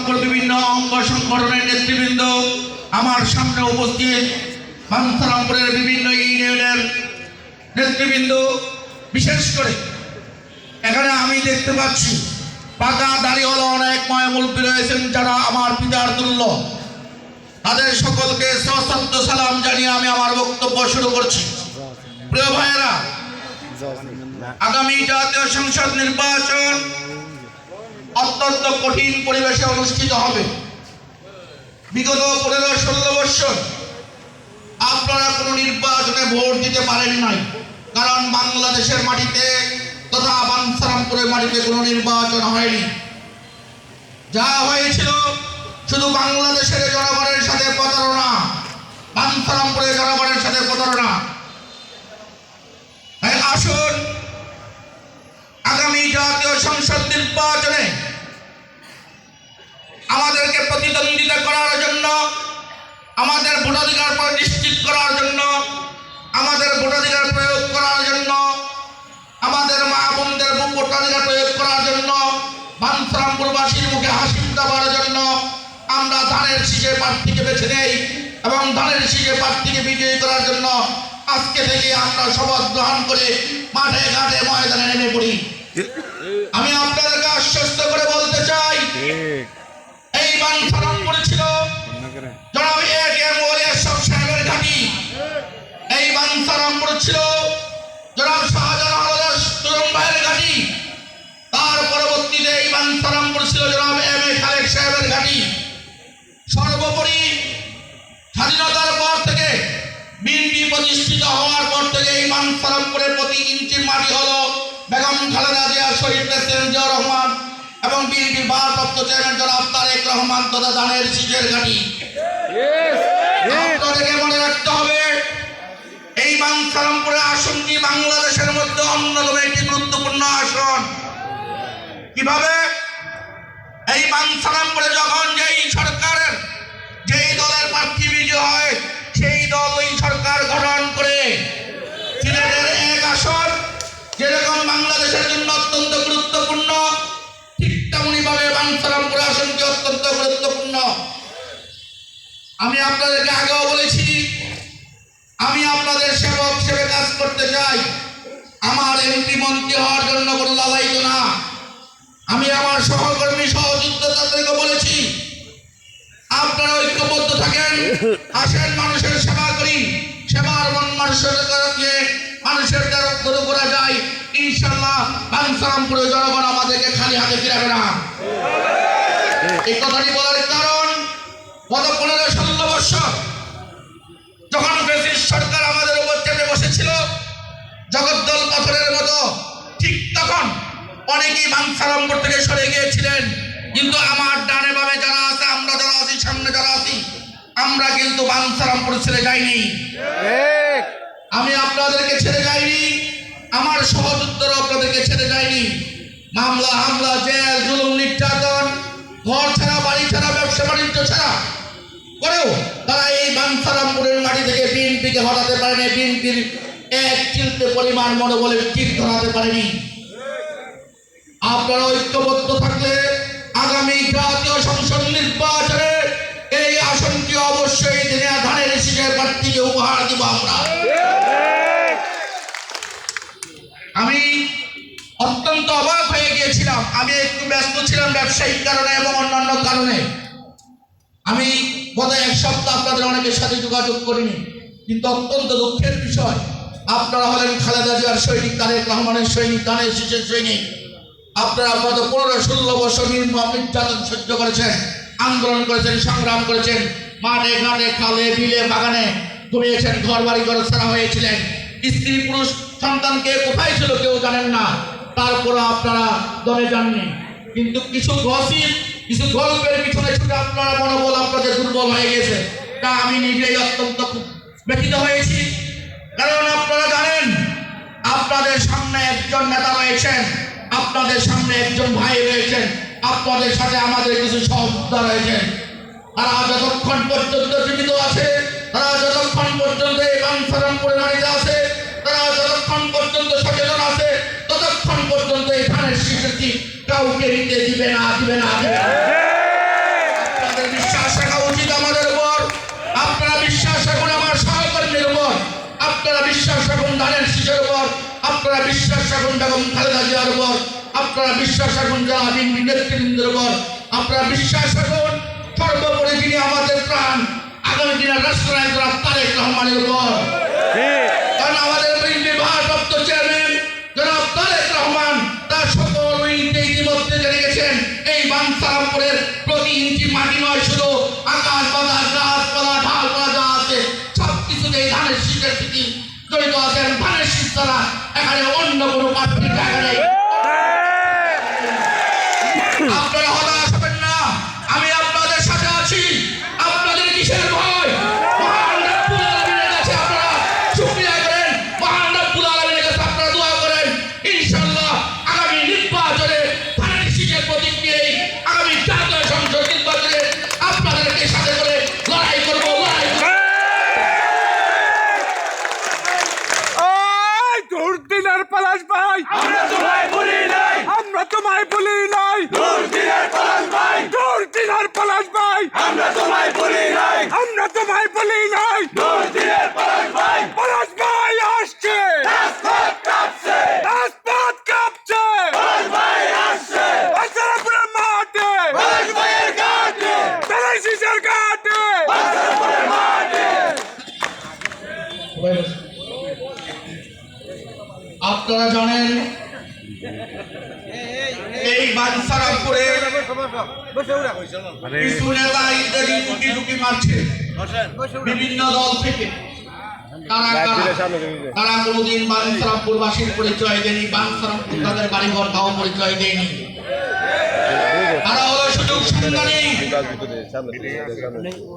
বিভিন্ন অঙ্গ সংগঠনের নেতৃবৃন্দ আমার সামনে উপস্থিত বাঞ্ছারামপুরের বিভিন্ন ইউনিয়নের নেতৃবৃন্দ, বিশেষ করে এখানে আমি দেখতে পাচ্ছি পাকা দাঁড়িয়েওয়ালা অনেক ময়মূর্তি রয়েছেন যারা আমার পিতার তুল্য তাদের সকলকে সশব্দ সালাম জানিয়ে আমি আমার বক্তব্য শুরু করছি। প্রিয় ভাইয়েরা, আগামী জাতীয় সংসদ নির্বাচন অত্যন্ত কঠিন পরিবেশে অনুষ্ঠিত হবে। বিগত পনেরো ষোলো বৎসর আপনারা কোনো নির্বাচনে ভোট দিতে পারেন নাই। কারণ বাংলাদেশের মাটিতে তথা বাঞ্ছারামপুরের মাটিতে কোনো নির্বাচন হয়নি। যা হয়েছিল শুধু বাংলাদেশের জনগণের সাথে প্রতারণা বাঞ্ছারামপুরের জনগণের সাথে প্রতারণা। আসুন, আগামী জাতীয় সংসদ নির্বাচনে আমাদেরকে প্রতিদ্বন্দ্বিতা করার জন্য, আমাদের ভোটাধিকার নিশ্চিত করার জন্য, আমাদের ভোটাধিকার প্রয়োগ করার জন্য, আমাদের মা বোনদের ভোটাধিকার প্রয়োগ করার জন্য বাঞ্ছরামপুরবাসীর মুখে হাসি দেওয়ার জন্য আমরা ধানের শীষের প্রার্থীকে বেছে নেই এবং ধানের শীষের প্রার্থীকে বিজয়ী করার জন্য আজকে থেকে আমরা শপথ গ্রহণ করে মাঠে ঘাটে ময়দানে নেমে পড়ি। আমি আপনাদেরকে এই বাঞ্ছারামপুর ছিল জনাব এ কে এবং বিএনপির ভারপ্রাপ্ত চেয়ারম্যান জনাব তারেক রহমান তথা দানের শীষের ঘাঁটি। আপনাদেরকে মনে রাখতে হবে এই বাংসারামপুরের আসনটি বাংলাদেশের মধ্যে অন্যতম একটি গুরুত্বপূর্ণ আসন। কীভাবে? এই বাংসারামপুরে যখন যেই সরকারের যেই দলের প্রার্থী বিজয় হয় সেই দল ওই সরকার আমি আপনাদেরকে আগেও বলেছি, আমি আপনাদের সেবক হিসেবে কাজ করতে চাই। আমার এমপি মন্ত্রী হওয়ার জন্য কোনো লালাইতো না। আমি আমার সহকর্মী সহযোদ্ধাদেরকে বলেছি, আপনারা ঐক্যবদ্ধ থাকেন, আসেন মানুষের সেবা করি, সেবার মন মানুষের দিয়ে মানুষের দ্বারা করা যায়। ইনশাল্লাহ বাংসারামপুরের জনগণ আমাদেরকে খালি হাতে ফিরাবে না। এই কথাটি বলার কারণ, গত পনেরো ষোলো বছর যখন ব্রিটিশ সরকার আমাদের উপর চেপে বসেছিল জগদ্দল পাথরের মতো ঠিক তখন অনেকেই বাংসারামপুর থেকে সরে গিয়েছিলেন। কিন্তু আমার ডানে বামে যারা আছে আমরা যারা আছি সামনে যারা আছি আমরা কিন্তু বাংসারামপুর ছেড়ে যাইনি। আমি আপনাদেরকে ছেড়ে যাইনি আমার সহযোদ্ধারা আপনাদেরকে ছেড়ে যায়নি। মামলা হামলা জেল জুলুম নির্যাতন ঘর ছাড়া বাড়ি ছাড়া ব্যবসা বাণিজ্য ছাড়া করেও তারা এই বাঞ্ছারামপুরের মাটি থেকে বিএনপিকে হটাতে পারেনি, বিএনপির এক চিলতে পরিমাণ মনোবলে ঠিক ধরাতে পারেনি। আপনারা ঐক্যবদ্ধ থাকলে আগামী জাতীয় সংসদ নির্বাচনে এই আসনটি অবশ্যই দিনে ধানের শীষের প্রার্থীকে উপহার দিব আমরা। আমি অত্যন্ত অবাক হয়ে গিয়েছিলাম। আমি একটু ব্যস্ত ছিলাম ব্যবসায়িক কারণে এবং অন্যান্য কারণে। আমি গত এক সপ্তাহ আপনাদের অনেকের সাথে যোগাযোগ করিনি। কিন্তু অত্যন্ত দুঃখের বিষয়, আপনারা হলেন খালেদা জিয়ার সৈনিক, তারেক রহমানের সৈনিক তানের সৈনিক। আপনারা গত পনেরো ষোলো বছর নির্মম নির্যাতন সহ্য করেছেন, আন্দোলন করেছেন, সংগ্রাম করেছেন। মাঠে, ঘাটে, খালে, বিলে, বাগানে ঘুমিয়েছেন ঘর বাড়ি ঘর ছাড়া হয়েছিলেন। স্ত্রী, পুরুষ সন্তানকে কোথায় ছিল কেউ জানেন না। তারপরে আপনারা দলে যাননি। কিন্তু কিছু গসিপ কিছু গল্পের পিছনে ছুটে আপনারা মনোবল আপনাদের দুর্বল হয়ে গেছে। তা আমি নিজেই অত্যন্ত ব্যথিত হয়েছি। কারণ আপনারা জানেন, আপনাদের সামনে একজন নেতা রয়েছেন, আপনাদের সামনে একজন ভাই রয়েছেন, আপনাদের সাথে আমাদের কিছু সহযোদ্ধা রয়েছেন। তারা যতক্ষণ পর্যন্ত জীবিত আছে, তারা যতক্ষণ পর্যন্ত এই বাংসারামপুরের মাটিতে আছে, তারা যতক্ষণ পর্যন্ত সচেতন আছে, ততক্ষণ পর্যন্ত ধানের শিশুটি কাউকে নিতে দিবে না দিবে না আপনাদের বিশ্বাস রাখা উচিত আমাদের উপর। আপনারা বিশ্বাস রাখুন আমার সহকর্মীর উপর। আপনারা বিশ্বাস রাখুন ধানের শিশের উপর। আপনারা বিশ্বাস রাখুন বেগম খালেদা জিয়ার উপর। আপনারা বিশ্বাস রাখুন যারা নেতৃবৃন্দের উপর। আপনারা বিশ্বাস রাখুন সর্বোপরি যিনি আমাদের প্রাণ আগামী দিনের রাষ্ট্রনায়ক তারেক রহমানের উপর। কারণ আমাদের প্রতি মাটি নয়, শুধু আকাশ বাতাস গাছপালা ঢালপালা যা আছে সব কিছুতে ধানের শীতের স্মৃতি জড়িত আছেন ধানের শীত ছাড়া এখানে অন্য কোনো প্রার্থীর জায়গা আপনারা জানেন এই বাঞ্ছারামপুরে কিছু নেতা ইত্যাদি টুকি টুকি মারছে। বিভিন্ন দল থেকে। তারা তারা কোনোদিন বাঞ্ছারামপুরবাসীর পরিচয় দেয়নি বাঞ্ছারামপুর তাদের বাড়িঘর তাও পরিচয় দেয়নি। তারা হলো সুযোগ সন্ধানী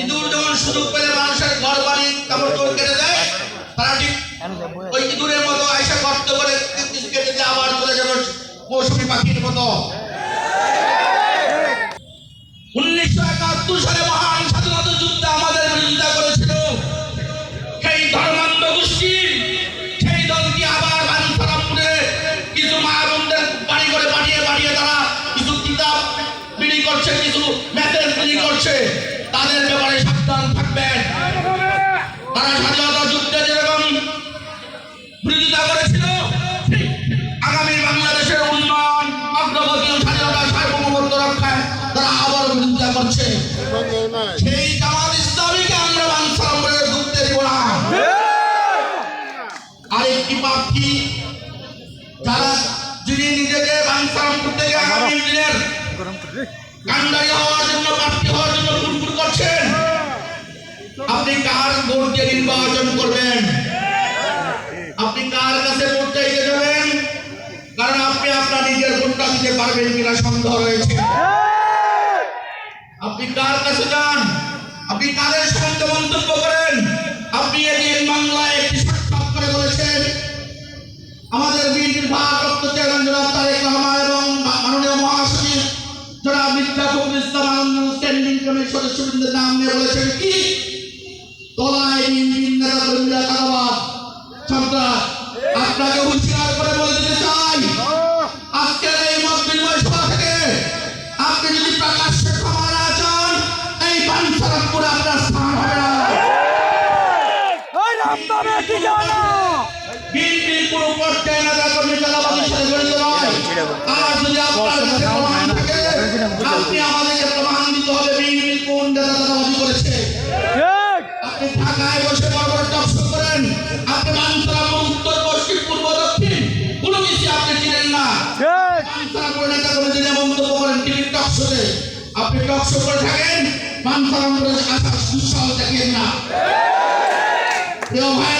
ইঁদুর যখন সুযোগ পেলে মানুষের ঘর বাড়ি কাপড় চোর কেটে দেয় তারা ঠিক ওই ইঁদুরের মতো আইসা গর্ত করে কেটে দিয়ে আবার চলে যাবে মৌসুমি পাখির মতো। উনিশশো একাত্তর সালে মহান স্বাধীনতা যুদ্ধে আমাদের বিরোধিতা করেছিল। সেই ধর্মান্ধ গোষ্ঠী, সেই দলটি আবার বাঞ্ছারামপুরে কিছু মা বোনদের বাড়ি করে বাড়িয়ে বাড়িয়ে তারা কিছু কিতাব বিলি করছে, কিছু মেসেজ বিলি করছে। তাদের ব্যাপারে সাবধান থাকবেন। তারা স্বাধীনতা যুদ্ধে সেই জামাত হওয়ার জন্য, প্রার্থী হওয়ার জন্য করছেন। আপনি কার ভোট দিয়ে নির্বাচন করবেন? আপনি কার কাছে ভোট চাইতে যাবেন? কারণ আপনি আপনার নিজের ভোটটা দিতে পারবেন কিনা সন্দেহ রয়েছে। আপনি কার কাছে যান? আপনি কাদের সম্বন্ধে মন্তব্য করেন? আপনি এদিন বাংলায় একটি সাক্ষাৎকারে বলেছেন, আমাদের বিএনপির ভারপ্রাপ্ত চেয়ারম্যান জনাব তারেক রহমান এবং মাননীয় মহাসচিব জনাব মির্জা ফখরুল ইসলাম আনন্দ স্ট্যান্ডিং কমিটির সদস্যবৃন্দের নাম নিয়ে বলেছেন কি? তলায় বিএনপির নেতা কর্মীরা কারাবাদ সন্ত্রাস আপনাকে হুঁশিয়ার বাঞ্ছারামপুরে আপনার স্থান হবে না বিএনপির কোনো পর্যায়ে নেতা কর্মী চালাবাদের সাথে জড়িত নয় আর যদি আপনার আপনি আমাদেরকে প্রমাণ দিতে হবে বিএনপির কোন নেতা চালাবাদি করেছে। আপনি ঢাকায় বসে বড় বড় টকশো করেন। আপনি বাঞ্ছারামপুর উত্তর পশ্চিম পূর্ব দক্ষিণ কোনো কিছু আপনি চিনেন না। ঠিক। মানসারামপুর নেতা করে যিনি করেন টিভির টকশোতে আপনি টকশো করে থাকেন মানসারামপুরের আশা দুঃসাহস দেখেন না। প্রিয় ভাইরা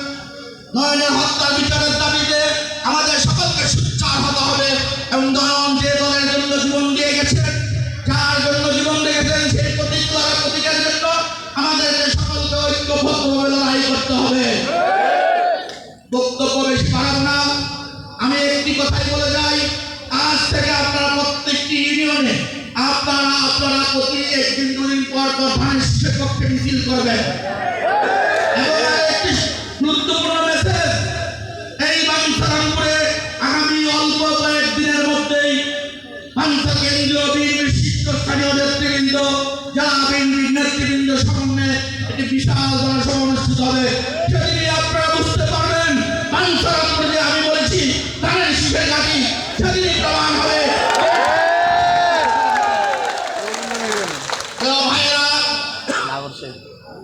নয়নের হত্যার বিচারের দাবিতে আমাদের সকলকে সুচ্চার হতে হবে এবং নয়ন যে দলের জন্য জীবন দিয়ে গেছেন যার জন্য জীবন দিয়ে সেই প্রতীক প্রতীকের জন্য আমাদেরকে সকলকে ঐক্যবদ্ধভাবে লড়াই করতে হবে। বক্তব্য বেশি বাড়াব না। আমি একটি কথাই বলে যাই, আজ থেকে আপনারা প্রত্যেকটি ইউনিয়নে আপনারা আপনারা প্রতি একদিন দুদিন পর পর ধানের পক্ষে মিছিল করবেন। যারা বিএনপির নেতৃবৃন্দ সমন্বয়ে একটি বিশাল জনসভা অনুষ্ঠিত হবে। সেদিনই আপনারা বুঝতে পারবেন বাঞ্ছারামপুরে যে আমি বলেছি ধানের শিখে ঘাটি সেদিনই প্রমাণ হবে।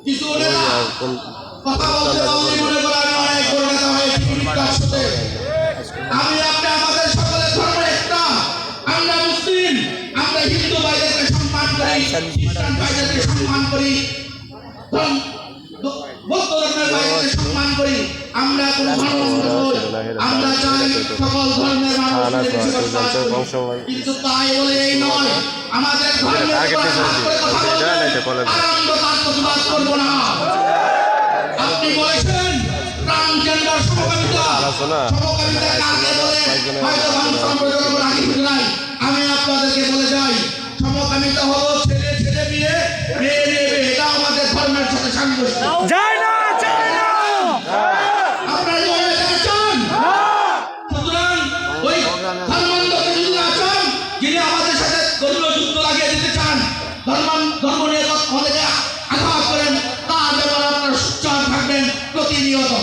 কিছু কথা বলতে আমরা কোনো ধর্ম নই। আমরা চাই সকল ধর্মের মানুষদের বসবাস করি। কিন্তু তাই বলে এই নয়। আমাদের ধর্মের উপর হাত করে কথা বলবেন। আনন্দ তার প্রতিবাদ করব না। আপনি বলেছেন ট্রান্সজেন্ডার সমকামিতা। সমকামিতা কাকে বলে? হয়তো বাংলা প্রজন্ম রাখি নাই। আমি আপনাদেরকে বলে যাই সমকামিতা হলো ছেলে ছেলে বিয়ে মেয়ে মেয়ে এটা আমাদের ধর্মের সাথে সাংঘর্ষিক যিনি আমাদের সাথে ধর্মীয় যুদ্ধ লাগিয়ে দিতে চান ধর্ম ধর্ম নিয়ে আঘাত করেন, তার ব্যাপারে আপনারা সুচার থাকবেন প্রতিনিয়ত।